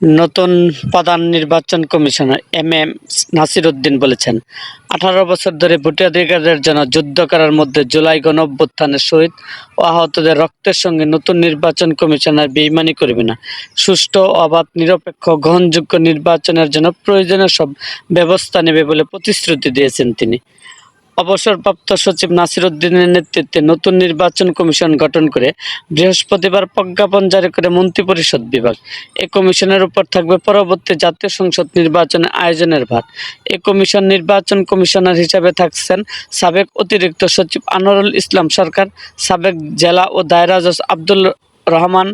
নতুন প্রধান নির্বাচন commissioner M M Nasir Uddin বলেছেন, আঠারো বছর ধরে ভোটাধিকারের জন্য যুদ্ধ করার মধ্যে জুলাই গণ অভ্যুত্থানের শহীদ ও আহতদের রক্তের সঙ্গে নতুন নির্বাচন কমিশনার বেইমানি করবে না। সুষ্ঠু, অবাধ, নিরপেক্ষ, গ্রহণযোগ্য নির্বাচনের জন্য প্রয়োজনীয় সব ব্যবস্থা নেবে বলে প্রতিশ্রুতি দিয়েছেন তিনি। অবসরপ্রাপ্ত সচিব নাসির উদ্দিনের নেতৃত্বে নতুন নির্বাচন কমিশন গঠন করে বৃহস্পতিবার প্রজ্ঞাপন জারি করে মন্ত্রিপরিষদ বিভাগ। এ কমিশনের উপর থাকবে পরবর্তী জাতীয় সংসদ নির্বাচনের আয়োজনের ভার। এ কমিশন নির্বাচন কমিশনার হিসাবে থাকছেন সাবেক অতিরিক্ত সচিব আনোয়ারুল ইসলাম সরকার, সাবেক জেলা ও দায়রা জজ আব্দুল রহমান,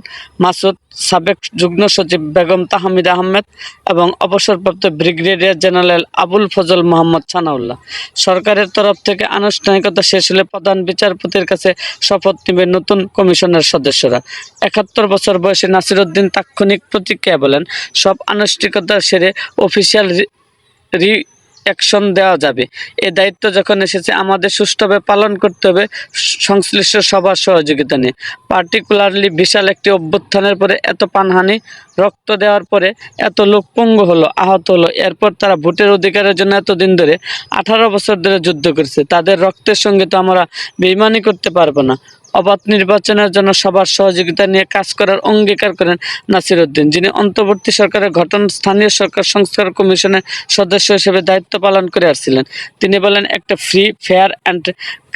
মাসুদ সাবেক যুগ্ম সচিব বেগম তাহমিদ আহমেদ এবং অবসরপ্রাপ্ত ব্রিগেডিয়ার জেনারেল আবুল ফজল মোহাম্মদ সানাউল্লাহ। সরকারের তরফ থেকে আনুষ্ঠানিকতা শেষ হলে প্রধান বিচারপতির কাছে শপথ নেবে নতুন কমিশনের সদস্যরা। একাত্তর বছর বয়সী নাসিরউদ্দিন তাৎক্ষণিক প্রতিক্রিয়া বলেন, সব আনুষ্ঠানিকতা সেরে অফিসিয়াল রি অ্যাকশন দেওয়া যাবে। এ দায়িত্ব যখন এসেছে, আমাদের সুষ্ঠুভাবে পালন করতে হবে সংশ্লিষ্ট সবার সহযোগিতা নিয়ে। পার্টিকুলারলি বিশাল একটি অভ্যুত্থানের পরে এত পানহানি, রক্ত দেওয়ার পরে এত লোক পঙ্গু হলো, আহত হলো, এরপর তারা ভোটের অধিকারের জন্য এতদিন ধরে আঠারো বছর ধরে যুদ্ধ করেছে। তাদের রক্তের সঙ্গে তো আমরা বেইমানি করতে পারব না। অবাধ নির্বাচনের জন্য সবার সহযোগিতা নিয়ে কাজ করার অঙ্গীকার করেন নাসির উদ্দিন যিনি অন্তর্বর্তী সরকারের ঘটন স্থানীয় সরকার সংস্কার কমিশনের সদস্য হিসেবে দায়িত্ব পালন করে আসছিলেন। তিনি বলেন, একটা ফ্রি ফেয়ার অ্যান্ড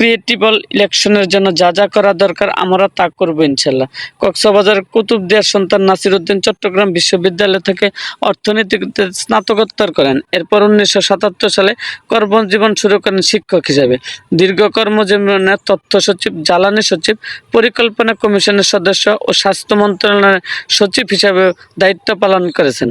ক্রিয়েটিবল ইলেকশনের জন্য যা যা করা দরকার আমরা তা করব ইনশাল্লাহ কক্সবাজার কুতুবদিয়ার সন্তান নাসির উদ্দিন চট্টগ্রাম বিশ্ববিদ্যালয় থেকে অর্থনীতিতে স্নাতকোত্তর করেন। এরপর উনিশশো সাতাত্তর সালে কর্মজীবন শুরু করেন শিক্ষক হিসাবে। দীর্ঘ কর্মজীবনে তথ্য সচিব, জ্বালানি সচিব, পরিকল্পনা কমিশনের সদস্য ও স্বাস্থ্য মন্ত্রণালয়ের সচিব হিসাবে দায়িত্ব পালন করেছেন।